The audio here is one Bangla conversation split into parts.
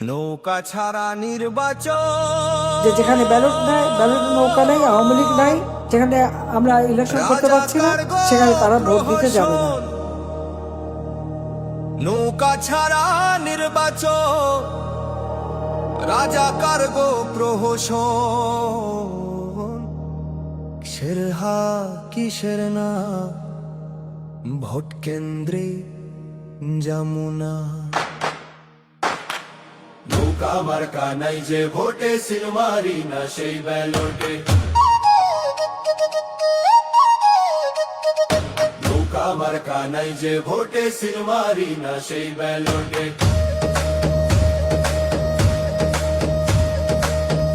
নৌকা ছাড়া নির্বাচন। যে যেখানে ব্যালট নাই ব্যালট নৌকা নাই আওয়ামী লীগ নাই যেখানে আমরা ইলেকশন করতে পারছি না সেখানে তারা ভোট দিতে যাবে না। নৌকা ছাড়া নির্বাচন। রাজা কার্গো প্রহসন। কিসের হা কিসের না? ভোট কেন্দ্রে যমুনা। নৌকা মার্কা নাই যে ভোটে সিলমারি না সেই ব্যালটে। নৌকা মার্কা নাই যে ভোটে সিলমারি না সেই ব্যালটে।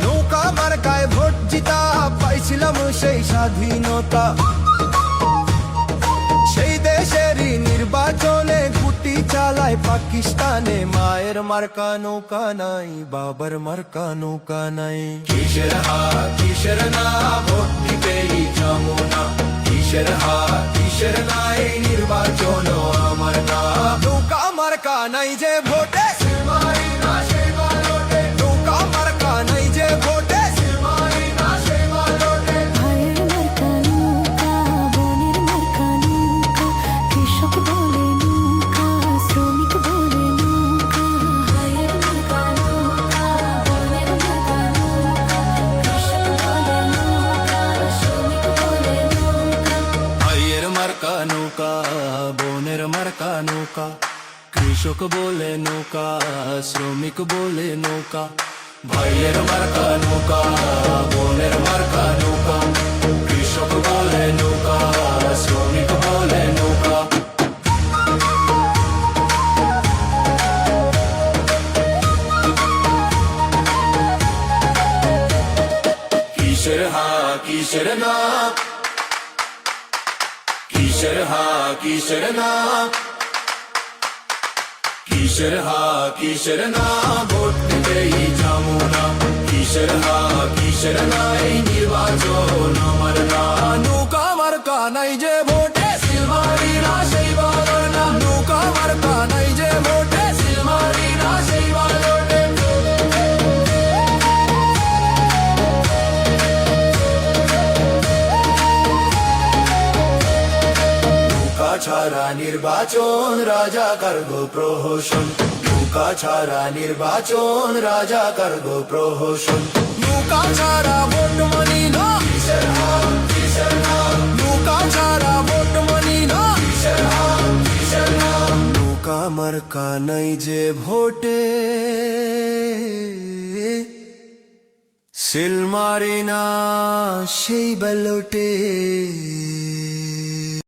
নৌকা মার্কায় ভোট জিতা, পাইছিলাম সেই স্বাধীনতা। পাকিস্তানে মায়ের মার্কা নৌকা নাই বাবার মার্কা নৌকা নাই। কিসের হা কিসের না ভোট দিতেই যমুনা। কিসের হা কিসের নাই নির্বাচন আমার না। নৌকা মার্কা নাই যে ভোটে বোনের মার্কা নৌকা, কৃষক বলে নৌকা, শ্রমিক বলে নৌকা, ভাইয়ের মার্কা নৌকা, বোনের মার্কা নৌকা, কৃষক বলে নৌকা, শ্রমিক বলে নৌকা। কিসের হা কিসের না কিসের হা, কিসের না? কিসের হা, কিসের না? ভোট দিতেই যমুনা। কিসের হা, কিসের না? নির্বাচন আমার না। নৌকা মার্কা নাই যে ভোটে ছাড়া নির্বাচন রাজা কার্গো প্রহসন। নৌকা ছাড়া নির্বাচন রাজা কার্গো প্রহসন। নৌকা ছাড়া ভোট মানি না। ছাড়া ভোট মানি না। নৌকা মার্কা নাই যে ভোটে। সিল মারি না সেই ব্যালটে।